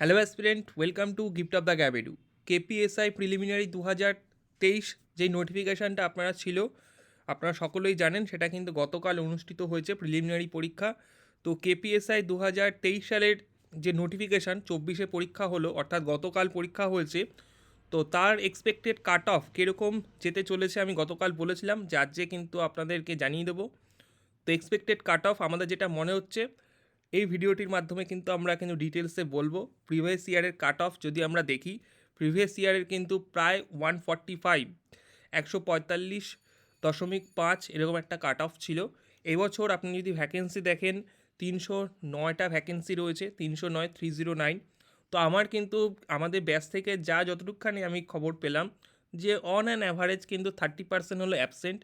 Hello aspirant welcome to gift of the গ্যাবেডু KPSI preliminary দু হাজার তেইশ যেই নোটিফিকেশানটা আপনারা ছিল, আপনারা সকলেই জানেন, সেটা কিন্তু গতকাল অনুষ্ঠিত হয়েছে প্রিলিমিনারি পরীক্ষা। তো কেপিএসআই দু হাজার তেইশ সালের যে নোটিফিকেশান চব্বিশে পরীক্ষা হলো, অর্থাৎ গতকাল পরীক্ষা হয়েছে। তো তার এক্সপেক্টেড কাট অফ কীরকম যেতে চলেছে আমি গতকাল বলেছিলাম, যার যে কিন্তু আপনাদেরকে জানিয়ে দেবো। তো এক্সপেক্টেড কাট অফ আমাদের যেটা মনে হচ্ছে এই ভিডিওটির মাধ্যমে কিন্তু আমরা কিন্তু ডিটেলসে বলব। প্রিভিয়াস ইয়ারের কাট অফ যদি আমরা দেখি প্রিভিয়াস ইয়ারের কিন্তু প্রায় ওয়ান ফর্টি ফাইভ একশো পঁয়তাল্লিশ দশমিক পাঁচ এরকম একটা কাট অফ ছিল। এবছর আপনি যদি ভ্যাকেন্সি দেখেন, তিনশো নয়টা ভ্যাকেন্সি রয়েছে, তিনশো নয় থ্রি জিরো নাইন তো আমার কিন্তু, আমাদের ব্যাচ থেকে যা যতটুকখানি আমি খবর পেলাম, যে অন অ্যান অ্যাভারেজ কিন্তু থার্টি পার্সেন্ট হলো অ্যাবসেন্ট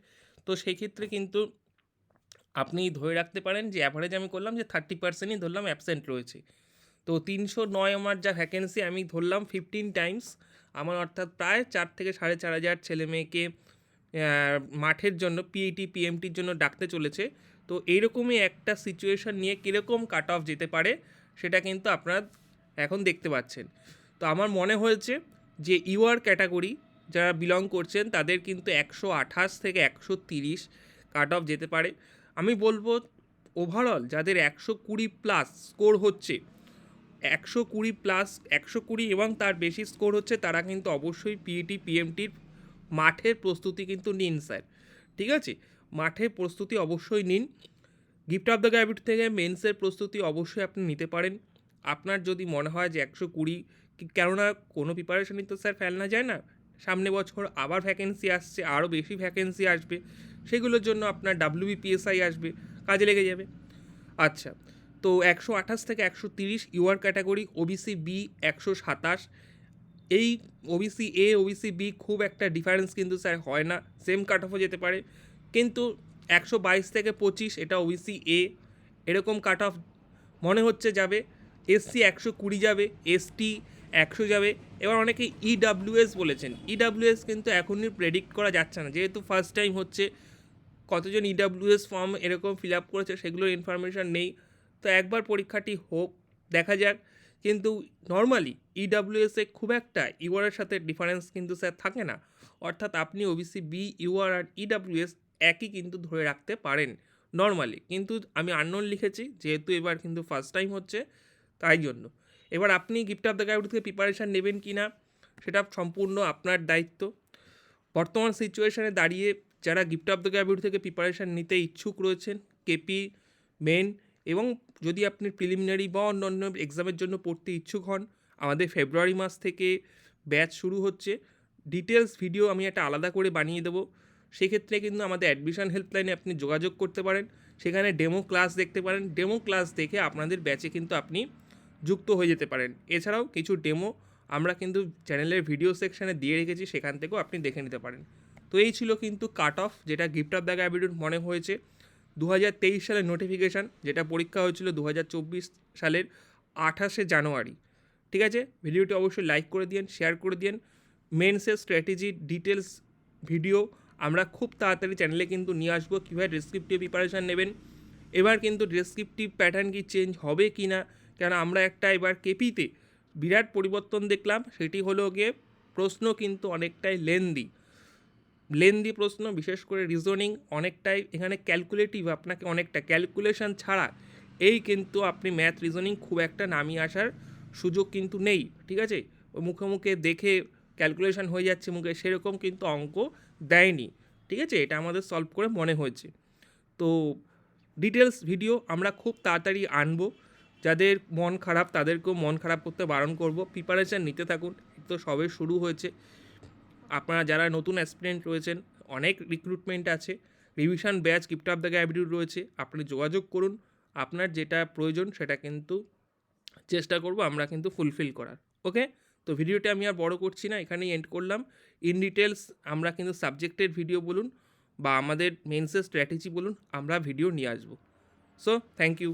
তো সেই ক্ষেত্রে কিন্তু আপনি ধরে রাখতে পারেন যে অ্যাভারেজ আমি করলাম যে থার্টি পার্সেন্টই ধরলাম অ্যাবসেন্ট রয়েছে। তো তিনশো নয় আমার যা ভ্যাকেন্সি আমি ধরলাম ফিফটিন টাইমস আমার অর্থাৎ প্রায় চার থেকে সাড়ে চার হাজার ছেলে মেয়েকে মাঠের জন্য পিএইটি পিএমটির জন্য ডাকতে চলেছে। তো এইরকমই একটা সিচুয়েশন নিয়ে কীরকম কাট অফ যেতে পারে, সেটা কিন্তু আপনারা এখন দেখতে পাচ্ছেন। তো আমার মনে হয়েছে যে ইউআর ক্যাটাগরি যারা বিলং করছেন, তাদের কিন্তু একশো আঠাশ থেকে একশো তিরিশ কাট অফ যেতে পারে। আমি বলব ওভারঅল যাদের একশো কুড়ি প্লাস স্কোর হচ্ছে, একশো কুড়ি প্লাস একশো কুড়ি এবং তার বেশি স্কোর হচ্ছে, তারা কিন্তু অবশ্যই পিইটি পিএমটির মাঠের প্রস্তুতি কিন্তু নিন স্যার ঠিক আছে? মাঠে প্রস্তুতি অবশ্যই নিন। গিফট অফ দ্য গ্যাবিট থেকে মেন্সের প্রস্তুতি অবশ্যই আপনি নিতে পারেন। আপনার যদি মনে হয় যে একশো কুড়ি, কেননা কোনো প্রিপারেশনই তো স্যার ফেলনা যায় না। সামনে বছর আবার ভ্যাকেন্সি আসছে আরও বেশি ভ্যাকেন্সি আসবে। সেগুলোর জন্য আপনার ডাব্লিউবিপিএসআই আসবে, কাজে লেগে যাবে। আচ্ছা তো একশো আঠাশ থেকে একশো তিরিশ ইউআর ক্যাটাগরি ওবিসি বি একশো সাতাশ। এই ওবিসি এ ওবিসি বি খুব একটা ডিফারেন্স কিন্তু স্যার হয় না সেম কাট অফও যেতে পারে। কিন্তু একশো বাইশ থেকে পঁচিশ, এটা ওবিসি এ এরকম কাট অফ মনে হচ্ছে যাবে। এসসি একশো কুড়ি যাবে এসটি একশো যাবে। এবার অনেকে ইডাব্লিউএস বলেছেন। ইডাব্লিউএস কিন্তু এখনই প্রেডিক্ট করা যাচ্ছে না। যেহেতু ফার্স্ট টাইম হচ্ছে, কতজন ইডাব্লিউএস ফর্ম এরকম ফিল আপ করেছে সেগুলোর ইনফরমেশান নেই। তো একবার পরীক্ষাটি হোক, দেখা যাক। কিন্তু নর্মালি ইডাব্লিউএসে খুব একটা ইউআরের সাথে ডিফারেন্স কিন্তু স্যার থাকে না। অর্থাৎ আপনি ওবিসি বি ইউআর আর ইডাব্লিউএস একই কিন্তু ধরে রাখতে পারেন নর্মালি কিন্তু আমি আননোন লিখেছি, যেহেতু এবার কিন্তু ফার্স্ট টাইম হচ্ছে, তাই জন্য। এবার আপনি গিফট অফ দ্য গাইড থেকে প্রিপারেশান নেবেন কি না, সেটা সম্পূর্ণ আপনার দায়িত্ব। বর্তমান সিচুয়েশানে দাঁড়িয়ে যারা গিফট অফ দ্য গ্যাবিউড থেকে প্রিপারেশান নিতে ইচ্ছুক রয়েছেন কেপি মেন এবং যদি আপনি প্রিলিমিনারি বা অন্যান্য এক্সামের জন্য পড়তে ইচ্ছুক হন, আমাদের ফেব্রুয়ারি মাস থেকে ব্যাচ শুরু হচ্ছে। ডিটেলস ভিডিও আমি একটা আলাদা করে বানিয়ে দেবো। সেক্ষেত্রে কিন্তু আমাদের অ্যাডমিশন হেল্পলাইনে আপনি যোগাযোগ করতে পারেন। সেখানে ডেমো ক্লাস দেখতে পারেন। ডেমো ক্লাস দেখে আপনাদের ব্যাচে কিন্তু আপনি যুক্ত হয়ে যেতে পারেন। এছাড়াও কিছু ডেমো আমরা কিন্তু চ্যানেলের ভিডিও সেকশানে দিয়ে রেখেছি, সেখান থেকেও আপনি দেখে নিতে পারেন। তো এই ছিল কিন্তু কাট অফ যেটা গিফট অফ দ্য গ্যাবিডিউড মনে হয়েছে। দু হাজার তেইশ সালের নোটিফিকেশান যেটা পরীক্ষা হয়েছিল দু হাজার চব্বিশ সালের আঠাশে জানুয়ারি। ঠিক আছে? ভিডিওটি অবশ্যই লাইক করে দিন শেয়ার করে দিন মেন্সের স্ট্র্যাটেজি ডিটেলস ভিডিও আমরা খুব তাড়াতাড়ি চ্যানেলে কিন্তু নিয়ে আসব। কীভাবে ডেসক্রিপটিভ প্রিপারেশান নেবেন? এবার কিন্তু ডেসক্রিপটিভ প্যাটার্ন কি চেঞ্জ হবে কি না কেন আমরা একটা এবার কেপিতে বিরাট পরিবর্তন দেখলাম, সেটি হলো গিয়ে প্রশ্ন কিন্তু অনেকটাই লেন্দি লেন্দি প্রশ্ন, বিশেষ করে রিজনিং অনেকটাই এখানে ক্যালকুলেটিভ আপনাকে অনেকটা ক্যালকুলেশন ছাড়া এই কিন্তু আপনি ম্যাথ রিজনিং খুব একটা নামিয়ে আসার সুযোগ কিন্তু নেই, ঠিক আছে? ওই মুখে মুখে দেখে ক্যালকুলেশন হয়ে যাচ্ছে, মুখে সেরকম কিন্তু অঙ্ক দেয়নি, ঠিক আছে? এটা আমাদের সলভ করে মনে হয়েছে। তো ডিটেলস ভিডিও আমরা খুব তাড়াতাড়ি আনব। যাদের মন খারাপ, তাদেরকেও মন খারাপ করতে বারণ করব। প্রিপারেশান নিতে থাকুন, তো সবে শুরু হয়েছে। আপনারা যারা নতুন অ্যাসপিরেন্ট রয়েছেন, অনেক রিক্রুটমেন্ট আছে revision batch gift of the গ্যাবিডিউড রয়েছে, আপনি যোগাযোগ করুন, আপনার যেটা প্রয়োজন সেটা কিন্তু চেষ্টা করব আমরা কিন্তু ফুলফিল করার ওকে তো ভিডিওটা আমি আর বড় করছি না, এখানেই এন্ড করলাম। ইন ডিটেলস আমরা কিন্তু সাবজেক্টের ভিডিও বলুন, বা আমাদের মেন্সের স্ট্র্যাটেজি বলুন, আমরা ভিডিও নিয়ে আসব। So thank you